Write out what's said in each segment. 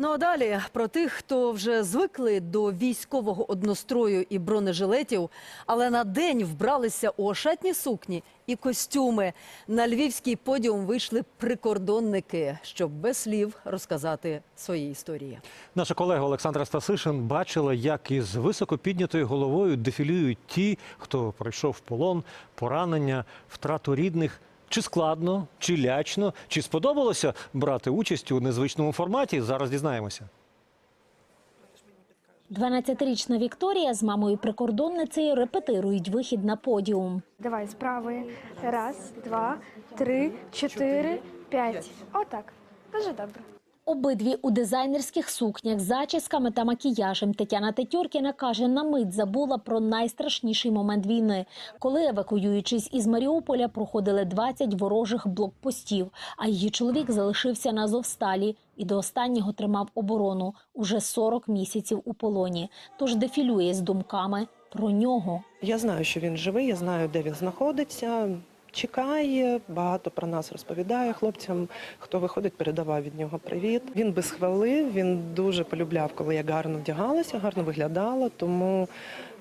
Ну а далі про тих, хто вже звикли до військового однострою і бронежилетів, але на день вбралися у ошатні сукні і костюми. На львівський подіум вийшли прикордонники, щоб без слів розказати свої історії. Наша колега Олександра Стасишин бачила, як із високо піднятою головою дефілюють ті, хто пройшов полон, поранення, втрату рідних. Чи складно, чи лячно, чи сподобалося брати участь у незвичному форматі? Зараз дізнаємося. 12-річна Вікторія з мамою прикордонницею репетирують вихід на подіум. Давай з правої. Раз, два, три, чотири, п'ять. Отак. Дуже добре. Обидві у дизайнерських сукнях, зачісками та макіяжем. Тетяна Тетюркіна каже, на мить забула про найстрашніший момент війни, коли, евакуюючись із Маріуполя, проходили 20 ворожих блокпостів, а її чоловік залишився на Зовсталі і до останнього тримав оборону уже 40 місяців у полоні. Тож дефілює з думками про нього. Я знаю, що він живий, я знаю, де він знаходиться. Чекає, багато про нас розповідає хлопцям. Хто виходить, передавав від нього привіт. Він без хвали, він дуже полюбляв, коли я гарно вдягалася, гарно виглядала. Тому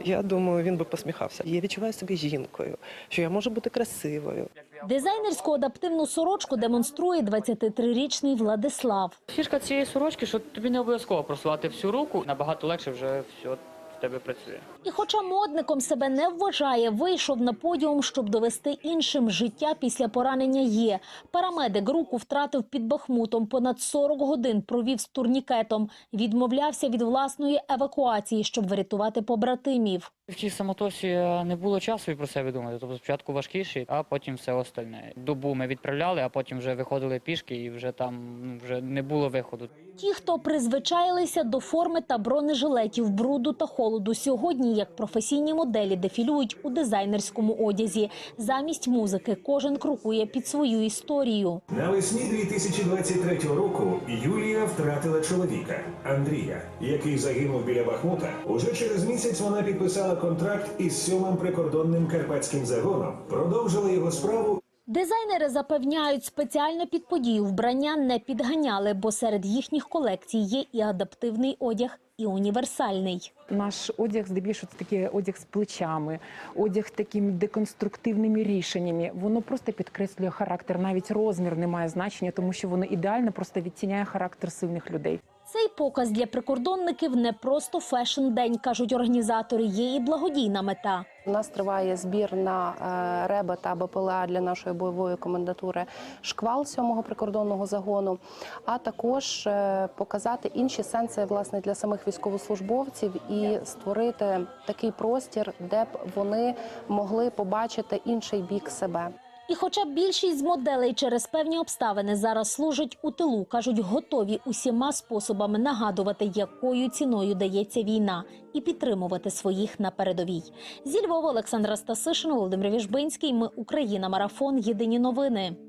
я думаю, він би посміхався. Я відчуваю себе жінкою, що я можу бути красивою. Дизайнерську адаптивну сорочку демонструє 23-річний Владислав. Фішка цієї сорочки, що тобі не обов'язково просувати всю руку, набагато легше вже все в тебе працює. І хоча модником себе не вважає, вийшов на подіум, щоб довести іншим життя після поранення є. Парамедик руку втратив під Бахмутом, понад 40 годин провів з турнікетом. Відмовлявся від власної евакуації, щоб врятувати побратимів. В цій самотосі не було часу і про себе думати. Тобто спочатку важкіший, а потім все остальне. Добу ми відправляли, а потім вже виходили пішки, і вже там ну, вже не було виходу. Ті, хто призвичаїлися до форми та бронежилетів, бруду та холоду, сьогодні як професійні моделі дефілюють у дизайнерському одязі. Замість музики кожен крокує під свою історію. Навесні 2023 року Юлія втратила чоловіка Андрія, який загинув біля Бахмута. Уже через місяць вона підписала контракт із сьомим прикордонним карпатським загоном, продовжила його справу Дизайнери запевняють, спеціально під подію вбрання не підганяли, бо серед їхніх колекцій є і адаптивний одяг, і універсальний. Наш одяг здебільшого це такий одяг з плечами, одяг такими деконструктивними рішеннями. Воно просто підкреслює характер. Навіть розмір не має значення, тому що воно ідеально просто відтіняє характер сильних людей. Цей показ для прикордонників не просто фешн-день, кажуть організатори, є і благодійна мета. У нас триває збір на е, РЕБа та БПЛА для нашої бойової комендатури шквал сьомого прикордонного загону, а також е, показати інші сенси власне для самих військовослужбовців і створити такий простір, де б вони могли побачити інший бік себе. І хоча більшість з моделей через певні обставини зараз служать у тилу, кажуть, готові усіма способами нагадувати, якою ціною дається війна, і підтримувати своїх на передовій. Зі Львова Олександра Стасишин, Володимир Віжбинський. Ми Україна. Марафон. Єдині новини.